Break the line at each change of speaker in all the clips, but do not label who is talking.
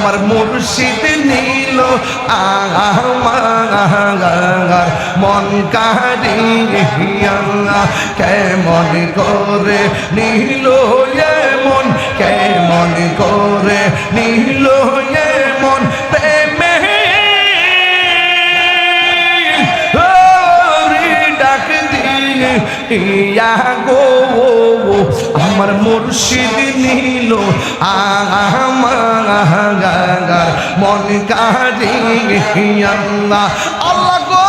আমার মুর্শিদ নীল আমার মন কারিয়া কেমন করে নীল মন কেমন করে নীল। ইয়া গো আমার মুর্শিদ নীল আমার মন কাজ আল্লাহ গো।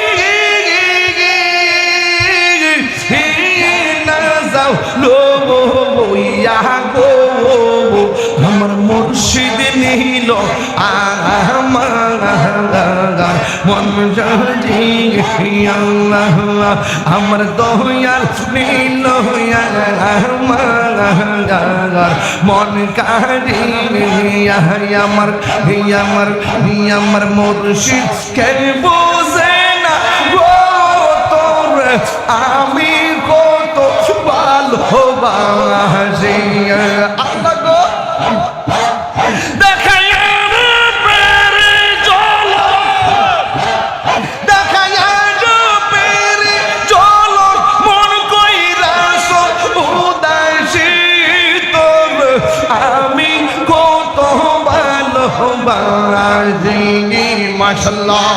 মন জাজি আল্লাহ আমার দয়াল নীল মন কারি আমার আমার আমার মুর্শিদ। কে বোঝে না তোর? আমি কত ভালোবাসি। আকবার জিনি মাশাল্লাহ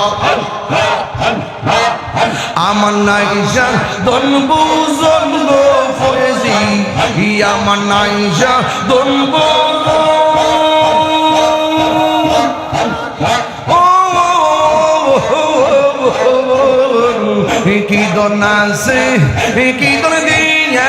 আমার নাইশা দনবু জনবু ফয়েজি আমার নাইশা দনবু কি দন আছে কি দন দিয়া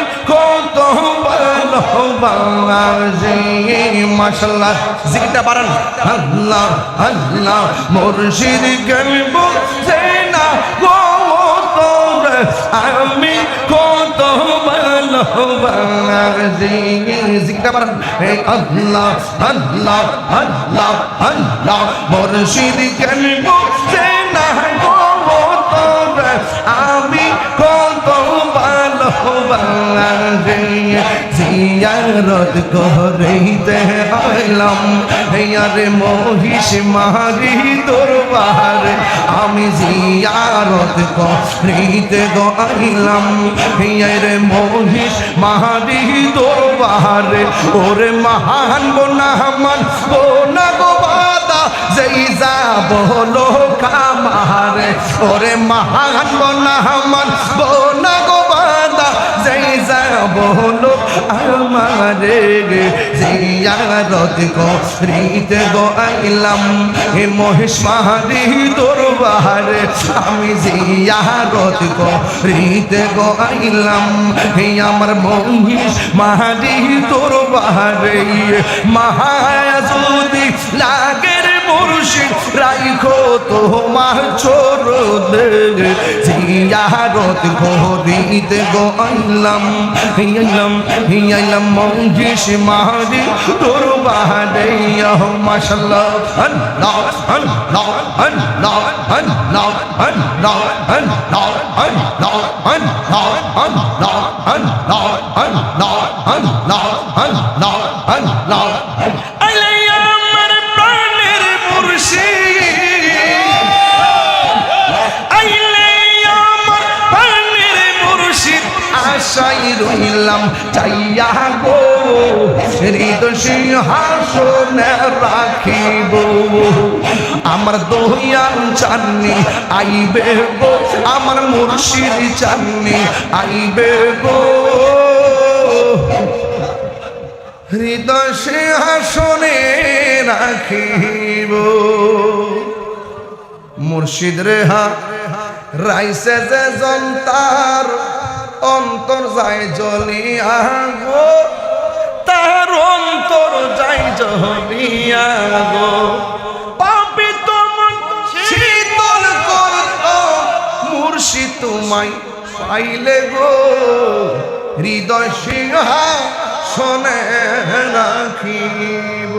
মাশাল্লাহ জিকিরটা বাড়ান। আল্লাহ আল্লাহ, মুর্শিদ কেন বোঝে না গো তোর, আমি কত জিকিরটা বাড়ান। আল্লাহ আল্লাহ আল্লাহ আল্লাহ, মুর্শিদ কেন বোঝে জিয়ারত করিতে আইলাম হেয়ারে মহিষ মারি দরবার আমি জিয়ারত করিতে গো আইলাম হেয়ারে মহিষ মারি দরবার, ওরে মহান গোনা মান গোনা গো বাদা যেই যাব লোক আমার ওরে মহান গোনা মান গোনা বলো আমারে জিয়ারত করিতে গো আইলাম হে মহেশ মাহারি দরবারে, আমি জিয়ারত করিতে গো আইলাম হে আমার মহিষ মাহারি দরবারে, মাহায়া যদি লাগের মুর্শিদ রাইখো তোমার ছোট জিয়ারত করিতে গো আইলাম আইলাম আইলাম মঞ্জিস মারি তোর বাহারে মাশাল্লাহ আল্লাহ আল্লাহ আল্লাহ আল্লাহ আল্লাহ আল্লাহ আল্লাহ আল্লাহ আল্লাহ আল্লাহ আল্লাহ আল্লাহ আল্লাহ আল্লাহ আশাই চাইয়া গো হৃদ সিংহাসনে রাখিব। আমার দহিয়ান চাননি, আইবে গো, আমার মুর্শিদ চাননি, আইবে গো। হৃদয় সিংহাসনে রাখিব। মুর্শিদ রেহা, রাইসে যে জন্তার অন্তর যায় জ্বলিয়া গো তার অন্তর যায় জ্বলিয়া গো। পাপি তোমার শীতল করত মুর্শিদ তোমায় পাইলে গো। হৃদয় সিংহা শোনে রাখিব।